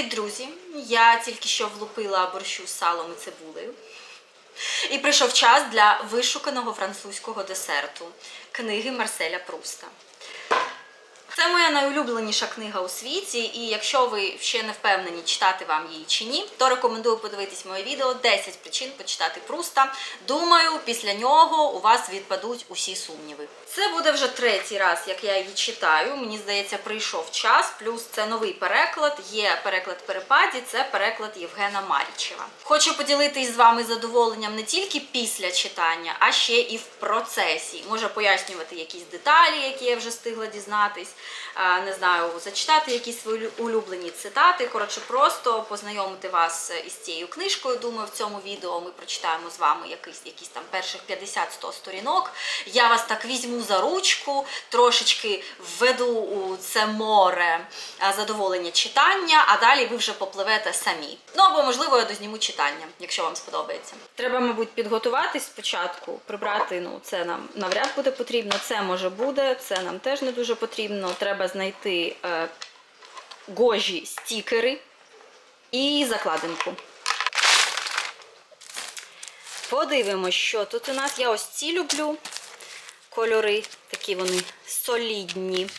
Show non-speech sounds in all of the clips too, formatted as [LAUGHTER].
Привіт, друзі! Я тільки що влупила борщу з салом і цибулею. І прийшов час для вишуканого французького десерту книги Марселя Пруста. Це моя найулюбленіша книга у світі, і якщо ви ще не впевнені, читати вам її чи ні, то рекомендую подивитись моє відео 10 причин почитати Пруста. Думаю, після нього у вас відпадуть усі сумніви. Це буде вже третій раз, як я її читаю. Мені здається, прийшов час. Плюс це новий переклад. Є переклад перепаді, це переклад Євгена Марічева. Хочу поділитись з вами задоволенням не тільки після читання, а ще і в процесі. Може пояснювати якісь деталі, які я вже встигла дізнатись. А, Не знаю, зачитати якісь свої улюблені цитати. Коротше, просто познайомити вас із цією книжкою. Думаю, в цьому відео ми прочитаємо з вами якісь, якісь там перших 50-100 сторінок. Я вас так візьму за ручку, трошечки введу у це море задоволення читання, а далі ви вже попливете самі. Ну або можливо я дозніму читання, якщо вам сподобається. Треба, мабуть, підготуватись спочатку, прибрати. Ну, це нам навряд буде потрібно. Це може буде, це нам теж не дуже потрібно. Треба знайти е, гожі стікери і закладинку. Подивимось, що тут у нас. Я ось ці люблю кольори, такі вони солідні.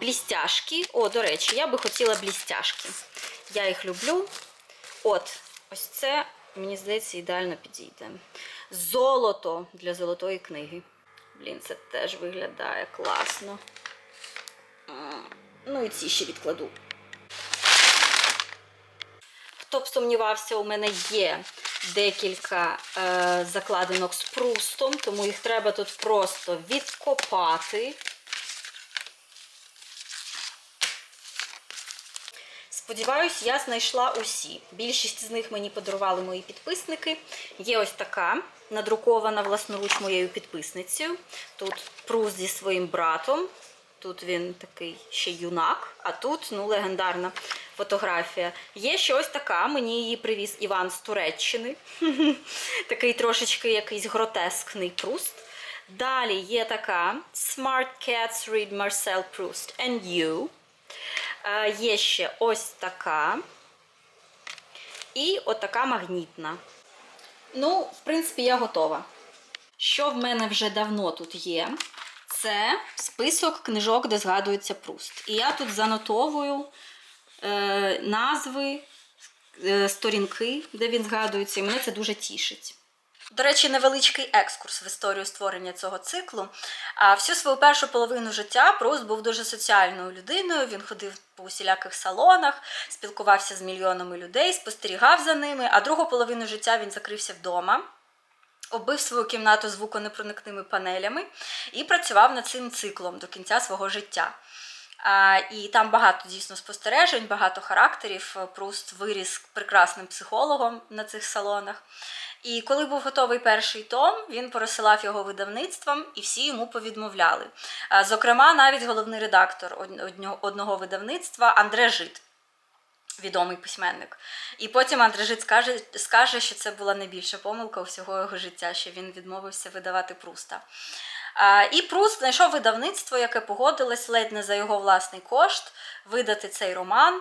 Блістяшки. О, до речі, я би хотіла блістяшки. Я їх люблю. От, ось це, мені здається, ідеально підійде. Золото для золотої книги. Блін, це теж виглядає класно. Ну і ці ще відкладу. Хто б сумнівався, у мене є декілька е, закладинок з прустом, тому їх треба тут просто відкопати. Сподіваюсь, я знайшла усі. Більшість з них мені подарували мої підписники. Є ось така надрукована власноруч моєю підписницею. Тут Пруст зі своїм братом. Тут він такий ще юнак, а тут ну, легендарна фотографія. Є ще ось така, мені її привіз Іван з Туреччини. [LAUGHS] Такий трошечки якийсь гротескний пруст. Далі є така Smart Cats Read Marcel Proust and You. Е, Є ще ось така. І отака магнітна. Ну, в принципі, я готова. Що в мене вже давно тут є? Це список книжок, де згадується Пруст. І я тут занотовую е, назви, е, сторінки, де він згадується, і мене це дуже тішить. До речі, невеличкий екскурс в історію створення цього циклу. А всю свою першу половину життя Пруст був дуже соціальною людиною. Він ходив по усіляких салонах, спілкувався з мільйонами людей, спостерігав за ними, а другу половину життя він закрився вдома. Оббив свою кімнату звуконепроникними панелями і працював над цим циклом до кінця свого життя. І там багато дійсно спостережень, багато характерів. Пруст виріс прекрасним психологом на цих салонах. І коли був готовий перший том, він порозсилав його видавництвам, і всі йому повідмовляли. Зокрема, навіть головний редактор одного видавництва Андре Жит відомий письменник. І потім Андрежит скаже, скаже, що це була найбільша помилка усього його життя, що він відмовився видавати Пруста. І Пруст знайшов видавництво, яке погодилось ледь не за його власний кошт видати цей роман.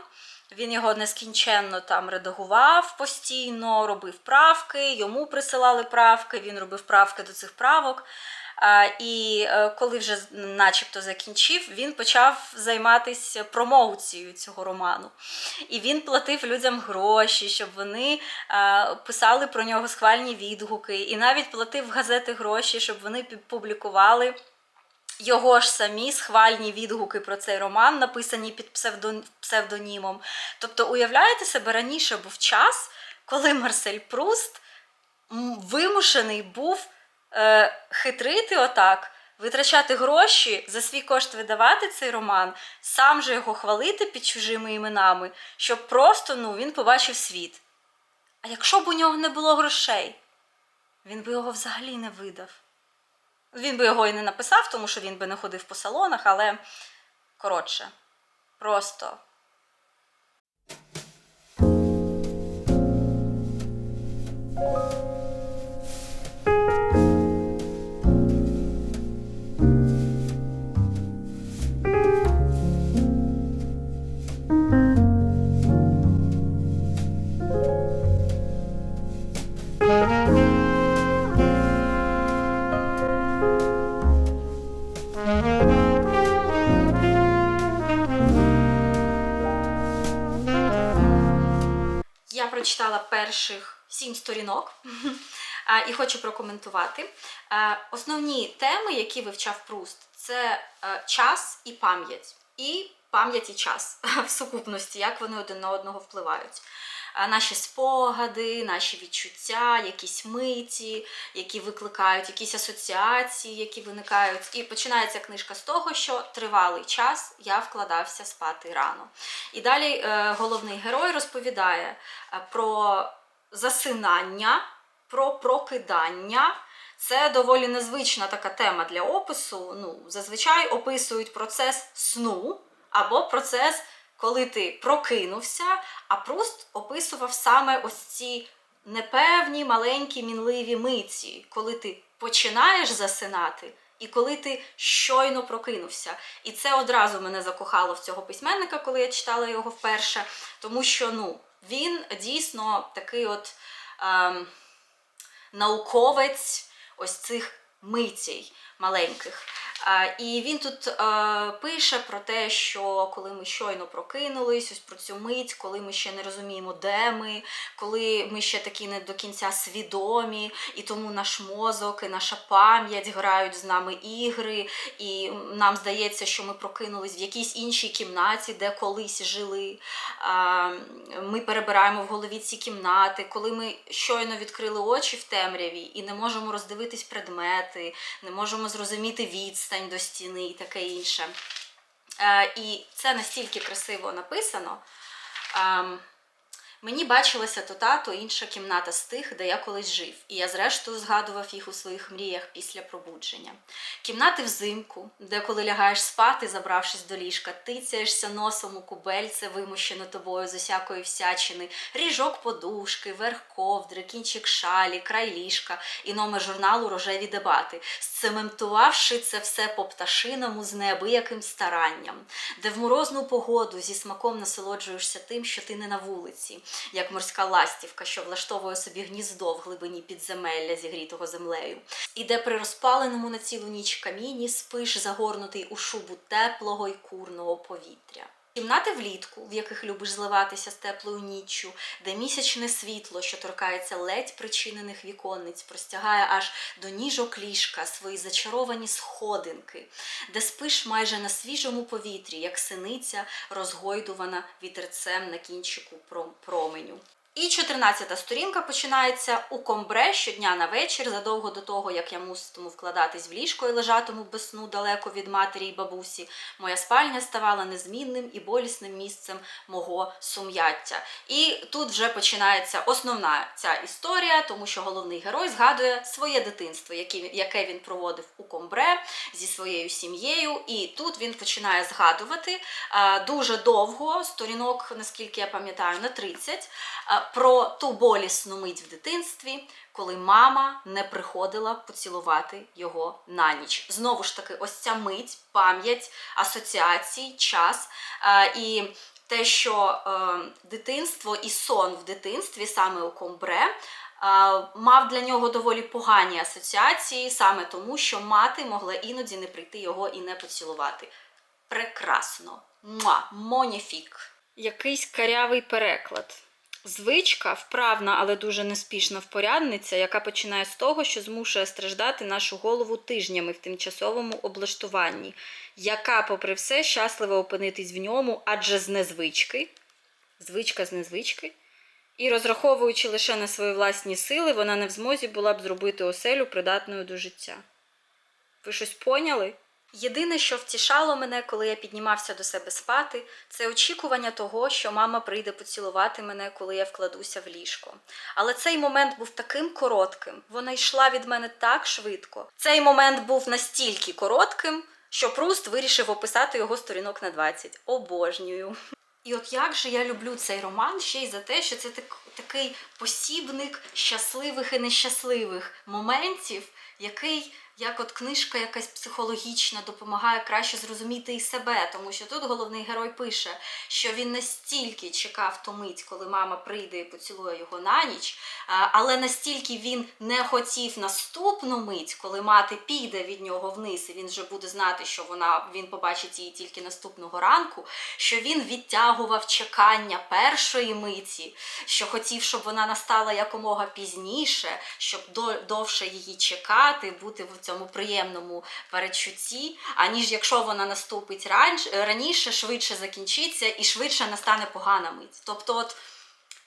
Він його нескінченно там редагував постійно, робив правки, йому присилали правки, він робив правки до цих правок. І е, коли вже начебто закінчив, він почав займатися промоуцією цього роману. І він платив людям гроші, щоб вони писали про нього схвальні відгуки, і навіть платив газети гроші, щоб вони публікували його ж самі схвальні відгуки про цей роман, написані під псевдон- псевдонімом. Тобто, уявляєте себе, раніше був час, коли Марсель Пруст вимушений був е, хитрити отак, витрачати гроші, за свій кошт видавати цей роман, сам же його хвалити під чужими іменами, щоб просто ну, він побачив світ. А якщо б у нього не було грошей, він би його взагалі не видав. Він би його і не написав, тому що він би не ходив по салонах, але коротше, просто перших сім сторінок [LAUGHS] і хочу прокоментувати. Основні теми, які вивчав Пруст, це е, час і пам'ять. І пам'ять і час [LAUGHS] в сукупності, як вони один на одного впливають. Наші спогади, наші відчуття, якісь миті, які викликають якісь асоціації, які виникають. І починається книжка з того, що тривалий час я вкладався спати рано. І далі е, головний герой розповідає е, про засинання, про прокидання. Це доволі незвична така тема для опису. Ну, зазвичай описують процес сну або процес, коли ти прокинувся, а Пруст описував саме ось ці непевні, маленькі, мінливі миті, коли ти починаєш засинати. І коли ти щойно прокинувся. І це одразу мене закохало в цього письменника, коли я читала його вперше. Тому що ну, він дійсно такий от ем, науковець ось цих митій маленьких. І він тут е, пише про те, що коли ми щойно прокинулись, ось про цю мить, коли ми ще не розуміємо, де ми, коли ми ще такі не до кінця свідомі, і тому наш мозок і наша пам'ять грають з нами ігри, і нам здається, що ми прокинулись в якійсь іншій кімнаті, де колись жили. Ми перебираємо в голові ці кімнати, коли ми щойно відкрили очі в темряві і не можемо роздивитись предмети, не можемо зрозуміти відстань до стіни і таке інше. Е, І це настільки красиво написано. Мені бачилася то та, то інша кімната з тих, де я колись жив, і я зрештою згадував їх у своїх мріях після пробудження. Кімнати взимку, де коли лягаєш спати, забравшись до ліжка, тицяєшся носом у кубельце, вимущено тобою з усякої всячини, ріжок подушки, верх ковдри, кінчик шалі, край ліжка і номер журналу Рожеві дебати, сцементувавши це все по пташиному з неабияким старанням, де в морозну погоду зі смаком насолоджуєшся тим, що ти не на вулиці, як морська ластівка, що влаштовує собі гніздо в глибині підземелля, зігрітого землею, і де при розпаленому на цілу ніч каміні спиш загорнутий у шубу теплого й курного повітря. Кімнати влітку, в яких любиш зливатися з теплою ніччю, де місячне світло, що торкається ледь причинених віконниць, простягає аж до ніжок ліжка свої зачаровані сходинки, де спиш майже на свіжому повітрі, як синиця, розгойдувана вітерцем на кінчику пром- променю. І 14 сторінка починається у комбре щодня на вечір, задовго до того, як я муситиму вкладатись в ліжко і лежатиму без сну далеко від матері і бабусі. Моя спальня ставала незмінним і болісним місцем мого сум'яття. І тут вже починається основна ця історія, тому що головний герой згадує своє дитинство, яке, він проводив у комбре зі своєю сім'єю. І тут він починає згадувати дуже довго, сторінок, наскільки я пам'ятаю, на 30, а, про ту болісну мить в дитинстві, коли мама не приходила поцілувати його на ніч. Знову ж таки, ось ця мить, пам'ять, асоціації, час. І те, що е, дитинство і сон в дитинстві, саме у комбре, а, мав для нього доволі погані асоціації, саме тому, що мати могла іноді не прийти його і не поцілувати. Прекрасно. Муа, моніфік. Якийсь карявий переклад. Звичка вправна, але дуже неспішна впорядниця, яка починає з того, що змушує страждати нашу голову тижнями в тимчасовому облаштуванні, яка, попри все, щаслива опинитись в ньому, адже з незвички, звичка з незвички, і розраховуючи лише на свої власні сили, вона не в змозі була б зробити оселю придатною до життя. Ви щось поняли? Єдине, що втішало мене, коли я піднімався до себе спати, це очікування того, що мама прийде поцілувати мене, коли я вкладуся в ліжко. Але цей момент був таким коротким, вона йшла від мене так швидко. Цей момент був настільки коротким, що Пруст вирішив описати його сторінок на 20. Обожнюю. І от як же я люблю цей роман ще й за те, що це так, такий посібник щасливих і нещасливих моментів, який як от книжка якась психологічна допомагає краще зрозуміти і себе, тому що тут головний герой пише, що він настільки чекав ту мить, коли мама прийде і поцілує його на ніч, але настільки він не хотів наступну мить, коли мати піде від нього вниз, і він вже буде знати, що вона він побачить її тільки наступного ранку, що він відтягував чекання першої миті, що хотів, щоб вона настала якомога пізніше, щоб до- довше її чекати, бути в цьому приємному передчутті, аніж якщо вона наступить раніше, швидше закінчиться і швидше настане погана мить. Тобто, от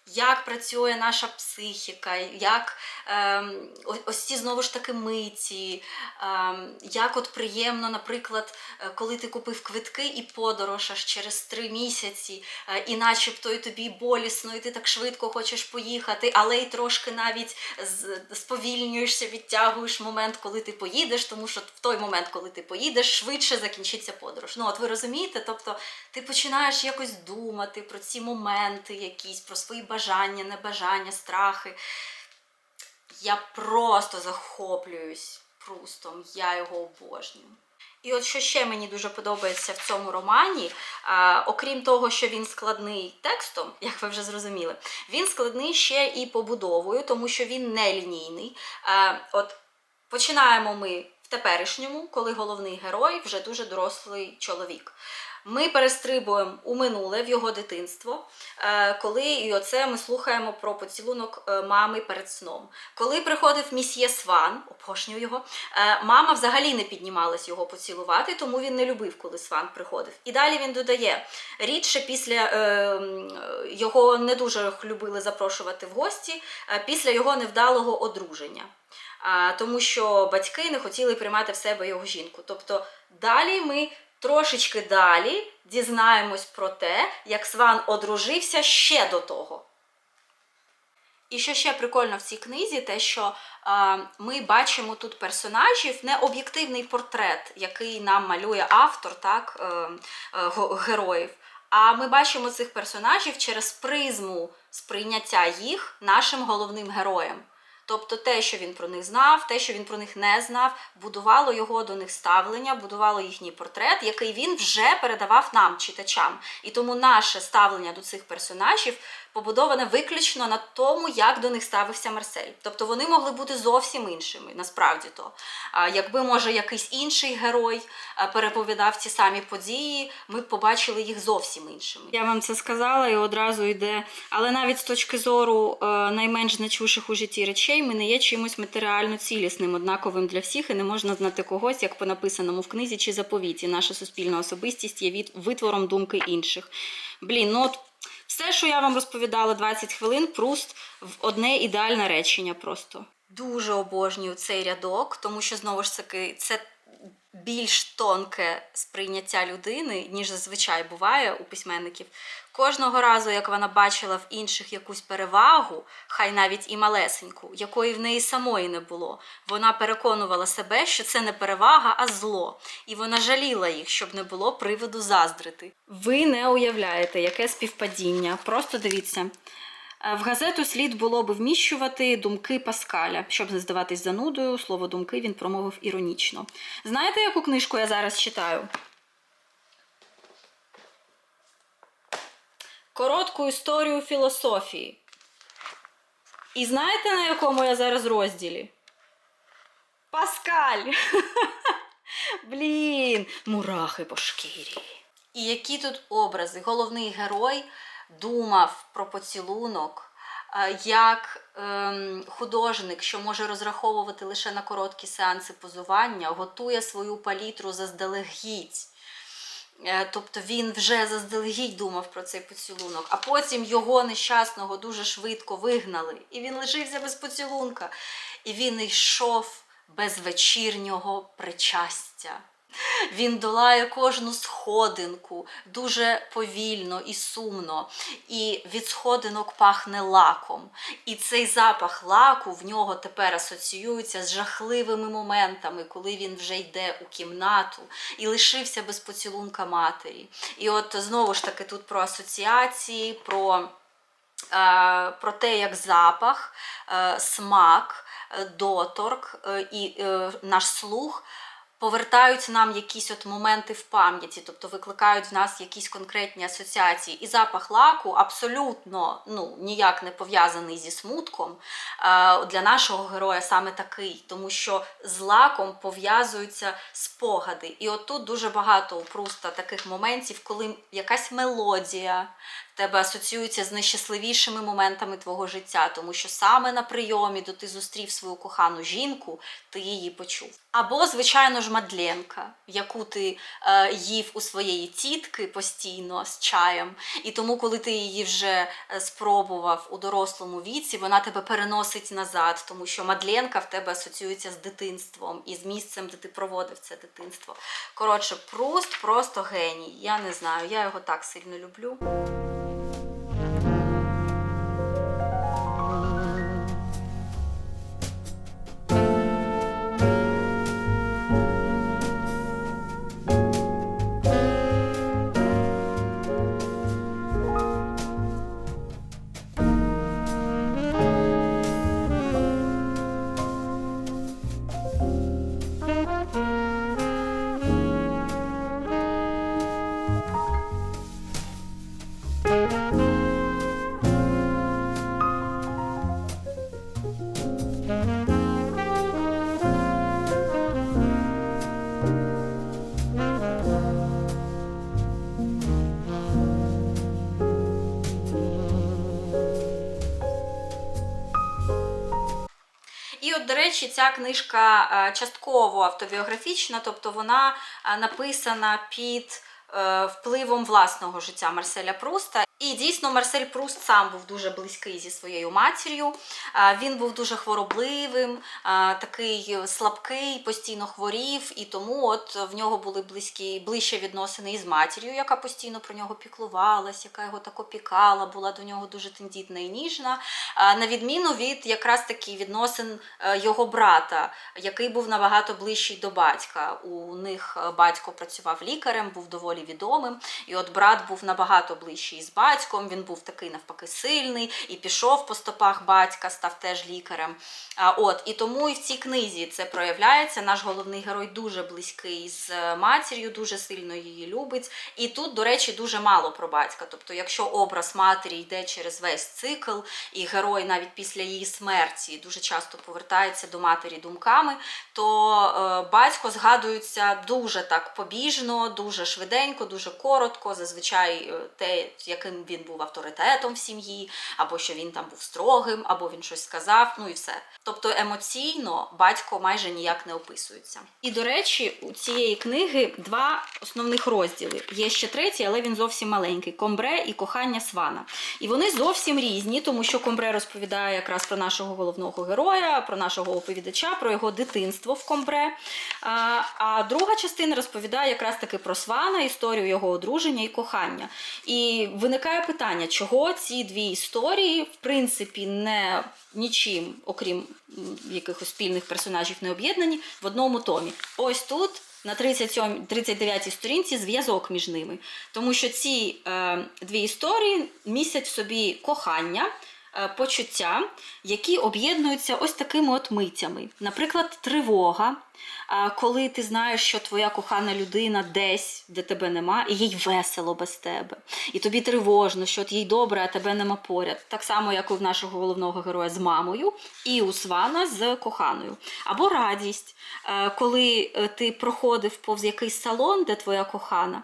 як працює наша психіка, як ем, ось ці знову ж таки миті, ем, як от приємно, наприклад, е, коли ти купив квитки і подорож аж через три місяці, е, і начебто і тобі болісно, і ти так швидко хочеш поїхати, але й трошки навіть сповільнюєшся, відтягуєш момент, коли ти поїдеш, тому що в той момент, коли ти поїдеш, швидше закінчиться подорож. Ну, от ви розумієте, тобто ти починаєш якось думати про ці моменти, якісь, про свої бажання, небажання, страхи. Я просто захоплююсь Прустом, я його обожнюю. І от що ще мені дуже подобається в цьому романі, а, окрім того, що він складний текстом, як ви вже зрозуміли, він складний ще і побудовою, тому що він не лінійний. А, от починаємо ми в теперішньому, коли головний герой вже дуже дорослий чоловік. Ми перестрибуємо у минуле в його дитинство, е, коли і оце ми слухаємо про поцілунок е, мами перед сном. Коли приходив місьє Сван, обожнюю його, е, мама взагалі не піднімалась його поцілувати, тому він не любив, коли Сван приходив. І далі він додає: рідше після його не дуже любили запрошувати в гості, після його невдалого одруження. Тому що батьки не хотіли приймати в себе його жінку. Тобто далі ми трошечки далі дізнаємось про те, як Сван одружився ще до того. І що ще прикольно в цій книзі, те, що е, ми бачимо тут персонажів, не об'єктивний портрет, який нам малює автор, так, е, е, героїв. А ми бачимо цих персонажів через призму сприйняття їх нашим головним героєм. Тобто те, що він про них знав, те, що він про них не знав, будувало його до них ставлення, будувало їхній портрет, який він вже передавав нам, читачам. І тому наше ставлення до цих персонажів побудоване виключно на тому, як до них ставився Марсель. Тобто вони могли бути зовсім іншими, насправді то. Якби, може, якийсь інший герой переповідав ці самі події, ми б побачили їх зовсім іншими. Я вам це сказала і одразу йде. Але навіть з точки зору е, найменш значущих у житті речей, ми не є чимось матеріально цілісним, однаковим для всіх, і не можна знати когось, як по написаному в книзі чи заповіті. Наша суспільна особистість є від витвором думки інших. Блін, ну от все, що я вам розповідала 20 хвилин, пруст в одне ідеальне речення просто. Дуже обожнюю цей рядок, тому що знову ж таки це більш тонке сприйняття людини, ніж зазвичай буває у письменників. Кожного разу, як вона бачила в інших якусь перевагу, хай навіть і малесеньку, якої в неї самої не було, вона переконувала себе, що це не перевага, а зло. І вона жаліла їх, щоб не було приводу заздрити. Ви не уявляєте, яке співпадіння. Просто дивіться. Е, В газету слід було би вміщувати думки Паскаля. Щоб не здаватись занудою, слово думки він промовив іронічно. Знаєте, яку книжку я зараз читаю? Коротку історію філософії. І знаєте, на якому я зараз розділі? Паскаль! [LAUGHS] Блін, мурахи по шкірі. І які тут образи? Головний герой думав про поцілунок, е, як ем, художник, що може розраховувати лише на короткі сеанси позування, готує свою палітру заздалегідь. Е, Тобто він вже заздалегідь думав про цей поцілунок, а потім його нещасного дуже швидко вигнали. І він лишився без поцілунка. І він йшов без вечірнього причастя. Він долає кожну сходинку дуже повільно і сумно, і від сходинок пахне лаком. І цей запах лаку в нього тепер асоціюється з жахливими моментами, коли він вже йде у кімнату і лишився без поцілунка матері. І от знову ж таки тут про асоціації, про е, про те, як запах, е, смак, е, доторк і наш слух повертають нам якісь от моменти в пам'яті, тобто викликають в нас якісь конкретні асоціації. І запах лаку абсолютно ну, ніяк не пов'язаний зі смутком. Е, Для нашого героя саме такий, тому що з лаком пов'язуються спогади. І от тут дуже багато у Пруста таких моментів, коли якась мелодія тебе асоціюється з найщасливішими моментами твого життя, тому що саме на прийомі, де ти зустрів свою кохану жінку, ти її почув. Або, звичайно ж, Мадленка, яку ти е, їв у своєї тітки постійно з чаєм. І тому, коли ти її вже е, спробував у дорослому віці, вона тебе переносить назад, тому що Мадленка в тебе асоціюється з дитинством і з місцем, де ти проводив це дитинство. Коротше, Пруст просто геній. Я не знаю, я його так сильно люблю. Речі, ця книжка е, частково автобіографічна, тобто вона е, написана під е, впливом власного життя Марселя Пруста. І дійсно Марсель Пруст сам був дуже близький зі своєю матір'ю. Е, Він був дуже хворобливим, е, такий слабкий, постійно хворів, і тому от в нього були близькі, ближче відносини із матір'ю, яка постійно про нього піклувалась, яка його так опікала, була до нього дуже тендітна і ніжна. Е, На відміну від якраз таки відносин його брата, який був набагато ближчий до батька. У них батько працював лікарем, був доволі відомим. І от брат був набагато ближчий з батьком. Він був такий навпаки сильний і пішов по стопах батька, став теж лікарем. А от і тому і в цій книзі це проявляється. Наш головний герой дуже близький з е, матір'ю, дуже сильно її любить. І тут, до речі, дуже мало про батька. Тобто, якщо образ матері йде через весь цикл, і герой навіть після її смерті дуже часто повертається до матері думками, то е, батько згадується дуже так побіжно, дуже швиденько, дуже коротко. Зазвичай е, те, яким він був авторитетом в сім'ї, або що він там був строгим, або він щось сказав, ну і все. Тобто емоційно батько майже ніяк не описується. І до речі, у цієї книги два основних розділи. Є ще третій, але він зовсім маленький: Комбре і кохання Свана. І вони зовсім різні, тому що Комбре розповідає якраз про нашого головного героя, про нашого оповідача, про його дитинство в Комбре. А, а друга частина розповідає якраз таки про Свана, історію його одруження і кохання. І виникає питання, чого ці дві історії, в принципі, не нічим, окрім якихось спільних персонажів, не об'єднані в одному томі. Ось тут. На 37, 39 сторінці зв'язок між ними. Тому що ці е, дві історії містять в собі кохання, е, почуття, які об'єднуються ось такими от митями. Наприклад, тривога, коли ти знаєш, що твоя кохана людина десь, де тебе нема, і їй весело без тебе. І тобі тривожно, що от їй добре, а тебе нема поряд. Так само, як і в нашого головного героя з мамою, і у Свана з коханою. Або радість, коли е, ти проходив повз якийсь салон, де твоя кохана,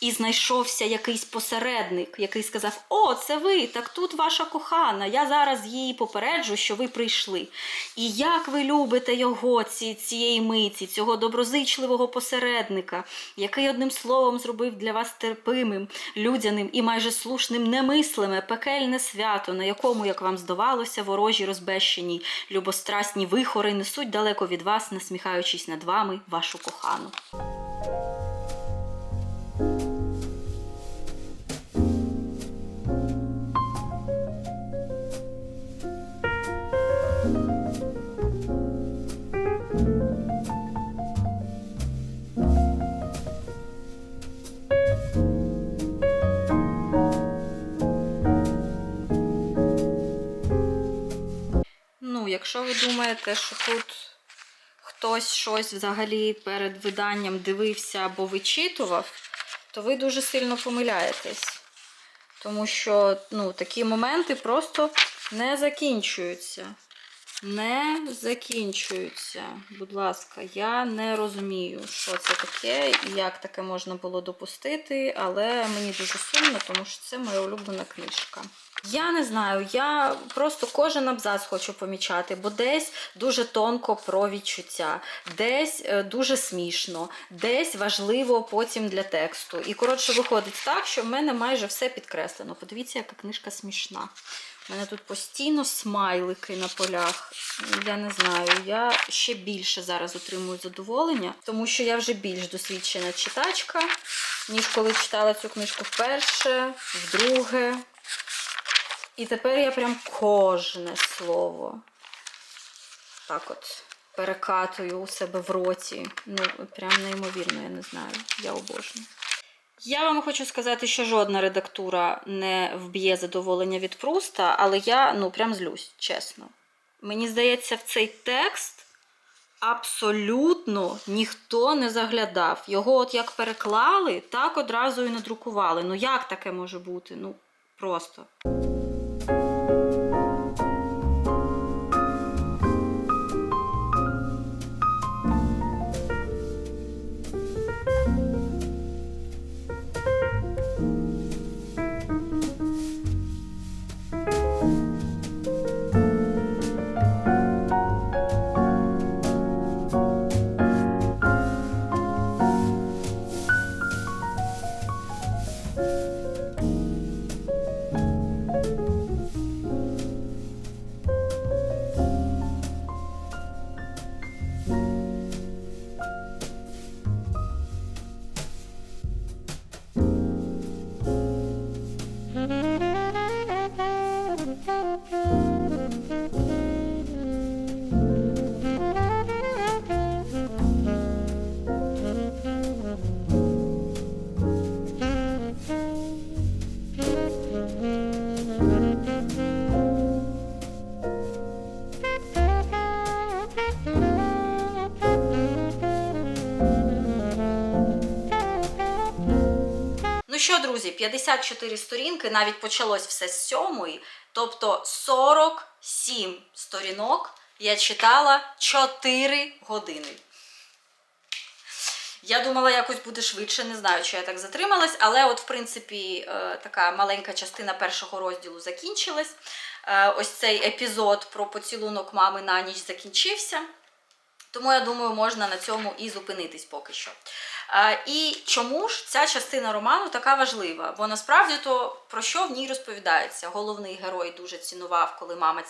і знайшовся якийсь посередник, який сказав: О, це ви, так тут ваша кохана. Я зараз її попереджу, що ви прийшли. І як ви любите його, ці, цієї миті, цього доброзичливого посередника, який одним словом зробив для вас терпимим, людяним і майже слушним немислиме, пекельне свято, на якому, як вам здавалося, ворожі розбещені, любострасні вихори несуть далеко від вас, насміхаючись над вами, вашу кохану. Ви думаєте, що тут хтось щось взагалі перед виданням дивився або вичитував, то ви дуже сильно помиляєтесь. Тому що ну, такі моменти просто не закінчуються. Не закінчуються. Будь ласка, я не розумію, що це таке і як таке можна було допустити, але мені дуже сумно, тому що це моя улюблена книжка. Я не знаю, я просто кожен абзац хочу помічати, бо десь дуже тонко про відчуття, десь е, дуже смішно, десь важливо потім для тексту. І коротше виходить так, що в мене майже все підкреслено. Подивіться, яка книжка смішна. У мене тут постійно смайлики на полях. Я не знаю, я ще більше зараз отримую задоволення, тому що я вже більш досвідчена читачка, ніж коли читала цю книжку вперше, вдруге. І тепер я прям кожне слово так от перекатую у себе в роті. Ну, прям неймовірно, я не знаю. Я обожнюю. Я вам хочу сказати, що жодна редактура не вб'є задоволення від Пруста, але я ну прям злюсь, чесно. Мені здається, в цей текст абсолютно ніхто не заглядав. Його от як переклали, так одразу і надрукували. Ну як таке може бути? Ну просто. Друзі, 54 сторінки, навіть почалось все з сьомої, тобто 47 сторінок я читала 4 години. Я думала, якось буде швидше, не знаю, чи я так затрималась, але от, в принципі, е, така маленька частина першого розділу закінчилась. Е, Ось цей епізод про поцілунок мами на ніч закінчився. Тому я думаю, можна на цьому і зупинитись поки що. Е, І чому ж ця частина роману така важлива? Бо насправді то про що в ній розповідається? Головний герой дуже цінував, коли мама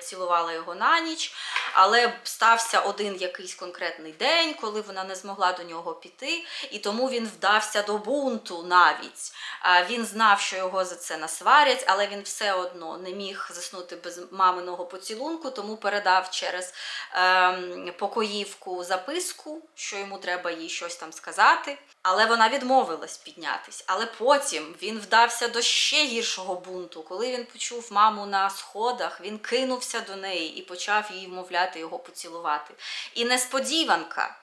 цілувала його на ніч, але стався один якийсь конкретний день, коли вона не змогла до нього піти, і тому він вдався до бунту навіть. Е, Він знав, що його за це насварять, але він все одно не міг заснути без маминого поцілунку, тому передав через ем, покоївку записку, що йому треба їй щось там сказати. Але вона відмовилась піднятись. Але потім він вдався до ще гіршого бунту. Коли він почув маму на сходах, він кинувся до неї і почав її вмовляти його поцілувати. І несподіванка.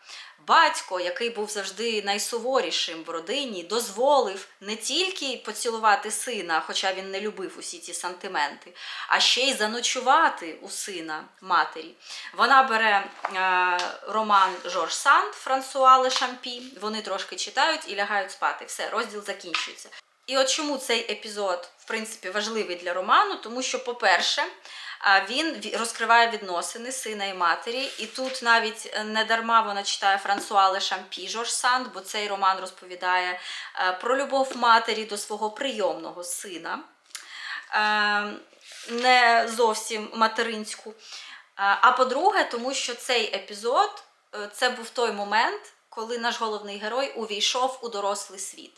Батько, який був завжди найсуворішим в родині, дозволив не тільки поцілувати сина, хоча він не любив усі ці сантименти, а ще й заночувати у сина матері. Вона бере е, роман Жорж Санд Франсуа Ле Шампі. Вони трошки читають і лягають спати. Все, розділ закінчується. І от чому цей епізод, в принципі, важливий для роману, тому що, по-перше, він розкриває відносини сина і матері. І тут навіть е, не дарма вона читає Франсуа Ле Шампі Жорж Санд, бо цей роман розповідає е, про любов матері до свого прийомного сина. Е, Не зовсім материнську. А по-друге, тому що цей епізод це був той момент, коли наш головний герой увійшов у дорослий світ.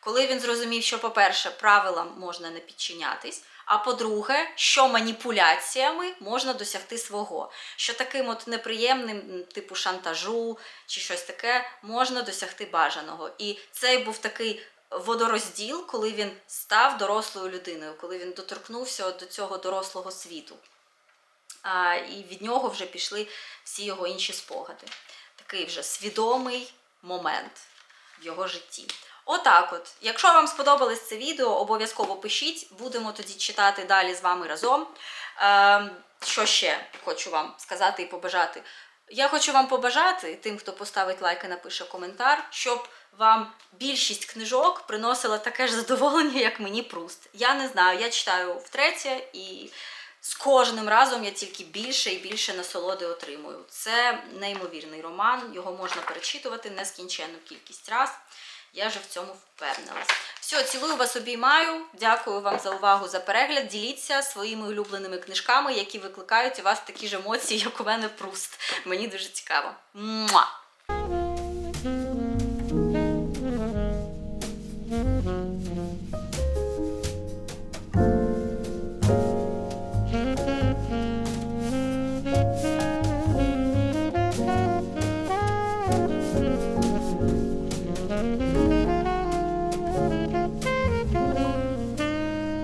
Коли він зрозумів, що, по-перше, правилам можна не підчинятись, а по-друге, що маніпуляціями можна досягти свого, що таким от неприємним, типу шантажу чи щось таке, можна досягти бажаного. І цей був такий водорозділ, коли він став дорослою людиною, коли він доторкнувся до цього дорослого світу. і від нього вже пішли всі його інші спогади. Такий вже свідомий момент в його житті. Отак от. Якщо вам сподобалось це відео, обов'язково пишіть. Будемо тоді читати далі з вами разом. Е, що ще хочу вам сказати і побажати? Я хочу вам побажати, тим, хто поставить лайк і напише коментар, щоб вам більшість книжок приносила таке ж задоволення, як мені Пруст. Я не знаю, я читаю втретє і з кожним разом я тільки більше і більше насолоди отримую. Це неймовірний роман, його можна перечитувати нескінченну кількість раз. Я вже в цьому впевнилась. Все, цілую вас, обіймаю. Дякую вам за увагу, за перегляд. Діліться своїми улюбленими книжками, які викликають у вас такі ж емоції, як у мене Пруст. Мені дуже цікаво. Муа!